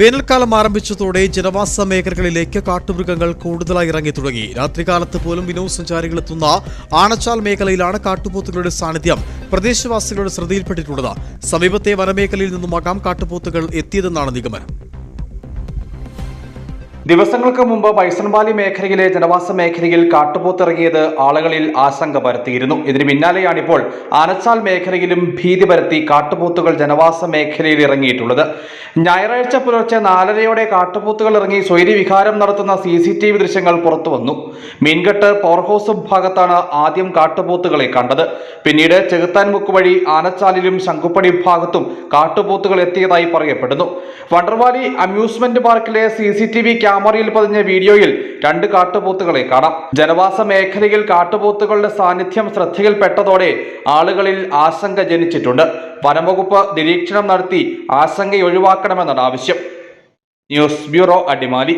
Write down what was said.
വേനൽക്കാലം ആരംഭിച്ചതോടെ ജനവാസ മേഖലകളിലേക്ക് കാട്ടുമൃഗങ്ങൾ കൂടുതലായി ഇറങ്ങി തുടങ്ങി. രാത്രികാലത്ത് പോലും വിനോദസഞ്ചാരികൾ എത്തുന്ന ആണച്ചാൽ മേഖലയിലാണ് കാട്ടുപോത്തുകളുടെ സാന്നിധ്യം പ്രദേശവാസികളുടെ ശ്രദ്ധയിൽപ്പെട്ടിട്ടുള്ളത്. സമീപത്തെ വനമേഖലയിൽ നിന്നുമാകാം കാട്ടുപോത്തുകൾ എത്തിയതെന്നാണ് നിഗമനം. ദിവസങ്ങൾക്ക് മുമ്പ് മൈസൺവാലി മേഖലയിലെ ജനവാസ മേഖലയിൽ കാട്ടുപോത്തിറങ്ങിയത് ആളുകളിൽ ആശങ്ക പരത്തിയിരുന്നു. ഇതിന് പിന്നാലെയാണിപ്പോൾ ആനച്ചാൽ മേഖലയിലും ഭീതി പരത്തി കാട്ടുപോത്തുകൾ ജനവാസ മേഖലയിൽ ഇറങ്ങിയിട്ടുള്ളത്. ഞായറാഴ്ച പുലർച്ചെ നാലരയോടെ കാട്ടുപോത്തുകൾ ഇറങ്ങി സ്വൈര്യവിഹാരം നടത്തുന്ന സി സി ടി വി ദൃശ്യങ്ങൾ പുറത്തുവന്നു മീൻകെട്ട് പവർ ഹൗസ് ഭാഗത്താണ് ആദ്യം കാട്ടുപോത്തുകളെ കണ്ടത്. പിന്നീട് ചെകുത്താൻമുക്ക് വഴി ആനച്ചാലിലും ശംഖുപ്പടി ഭാഗത്തും കാട്ടുപോത്തുകൾ എത്തിയതായി പറയപ്പെടുന്നു. വണ്ടർവാലി അമ്യൂസ്മെന്റ് പാർക്കിലെ സി സി ടി വി ക്യാമറയിൽ പതിഞ്ഞ വീഡിയോയിൽ രണ്ട് കാട്ടുപോത്തുകളെ കാണാം. ജനവാസ മേഖലയിൽ കാട്ടുപോത്തുകളുടെ സാന്നിധ്യം ശ്രദ്ധയിൽപ്പെട്ടതോടെ ആളുകളിൽ ആശങ്ക ജനിച്ചിട്ടുണ്ട്. വനംവകുപ്പ് നിരീക്ഷണം നടത്തി ആശങ്ക ഒഴിവാക്കണമെന്നാണ് ആവശ്യം. News bureau Adimali.